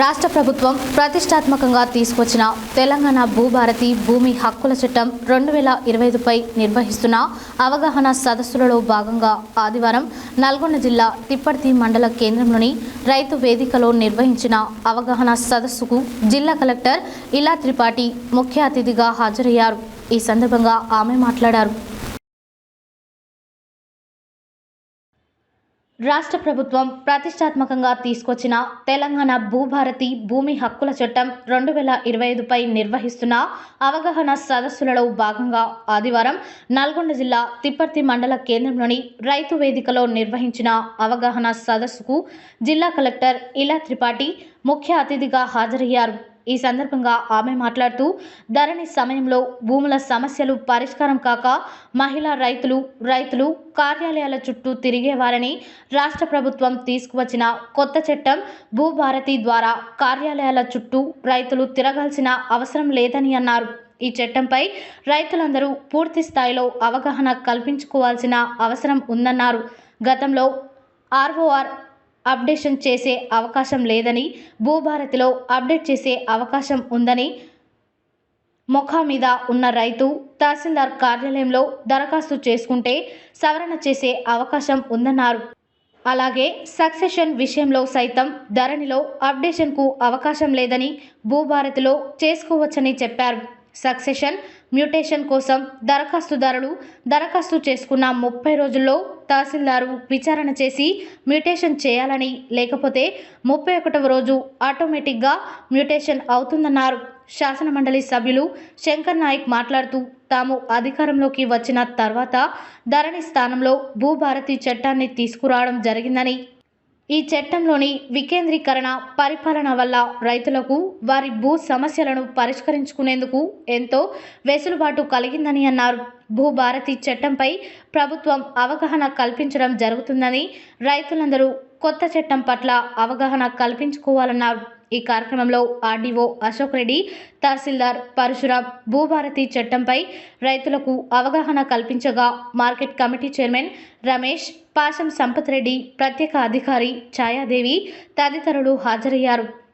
రాష్ట్ర ప్రభుత్వం ప్రతిష్టాత్మకంగా తీసుకొచ్చిన తెలంగాణ భూభారతి భూమి హక్కుల చట్టం రెండు వేల ఇరవై ఐదుపై నిర్వహిస్తున్న అవగాహన సదస్సులలో భాగంగా ఆదివారం నల్గొండ జిల్లా తిప్పర్తి మండల కేంద్రంలోని రైతు వేదికలో నిర్వహించిన అవగాహన సదస్సుకు జిల్లా కలెక్టర్ ఇలా త్రిపాఠి ముఖ్య అతిథిగా హాజరయ్యారు. ఈ సందర్భంగా ఆమె మాట్లాడారు. రాష్ట్ర ప్రభుత్వం ప్రతిష్టాత్మకంగా తీసుకొచ్చిన తెలంగాణ భూభారతి భూమి హక్కుల చట్టం రెండు వేల ఇరవై ఐదుపై నిర్వహిస్తున్న అవగాహన సదస్సులలో భాగంగా ఆదివారం నల్గొండ జిల్లా తిప్పర్తి మండల కేంద్రంలోని రైతు వేదికలో నిర్వహించిన అవగాహన సదస్సుకు జిల్లా కలెక్టర్ ఇలా త్రిపాఠి ముఖ్య అతిథిగా హాజరయ్యారు. ఈ సందర్భంగా ఆమె మాట్లాడుతూ ధరణి సమయంలో భూముల సమస్యలు పరిష్కారం కాక మహిళా రైతులు రైతులు కార్యాలయాల చుట్టూ తిరిగేవారని రాష్ట్ర ప్రభుత్వం తీసుకువచ్చిన కొత్త చట్టం భూభారతి ద్వారా కార్యాలయాల చుట్టూ రైతులు తిరగాల్సిన అవసరం లేదని అన్నారు. ఈ చట్టంపై రైతులందరూ పూర్తి స్థాయిలో అవగాహన కల్పించుకోవాల్సిన అవసరం ఉందన్నారు. గతంలో ఆర్ఓఆర్ అప్డేషన్ చేసే అవకాశం లేదని భూభారతిలో అప్డేట్ చేసే అవకాశం ఉందని మొఖా మీద ఉన్న రైతు తహసీల్దార్ కార్యాలయంలో దరఖాస్తు చేసుకుంటే సవరణ చేసే అవకాశం ఉందన్నారు. అలాగే సక్సెషన్ విషయంలో సైతం ధరణిలో అప్డేషన్కు అవకాశం లేదని భూభారతిలో చేసుకోవచ్చని చెప్పారు. సక్సెషన్ మ్యూటేషన్ కోసం దరఖాస్తుదారులు దరఖాస్తు చేసుకున్న ముప్పై రోజుల్లో తహసీల్దారు విచారణ చేసి మ్యూటేషన్ చేయాలని లేకపోతే ముప్పై ఒకటవ రోజు ఆటోమేటిక్గా మ్యూటేషన్ అవుతుందన్నారు. శాసనమండలి సభ్యులు శంకర్ నాయక్ మాట్లాడుతూ తాము అధికారంలోకి వచ్చిన తర్వాత ధరణి స్థానంలో భూభారతి చట్టాన్ని తీసుకురావడం జరిగిందని ఈ చట్టంలోని వికేంద్రీకరణ పరిపాలన వల్ల రైతులకు వారి భూ సమస్యలను పరిష్కరించుకునేందుకు ఎంతో వెసులుబాటు కలిగిందని అన్నారు. భూభారతి చట్టంపై ప్రభుత్వం అవగాహన కల్పించడం జరుగుతుందని రైతులందరూ కొత్త చట్టం పట్ల అవగాహన కల్పించుకోవాలన్నారు ఈ కార్యక్రమంలో ఆర్డీఓ అశోక్ రెడ్డి తహసీల్దార్ పరశురాం భూభారతి చట్టంపై రైతులకు అవగాహన కల్పించగా market committee chairman Ramesh Pasham Sampath Reddy ప్రత్యేక అధికారి ఛాయాదేవి తదితరులు హాజరయ్యారు.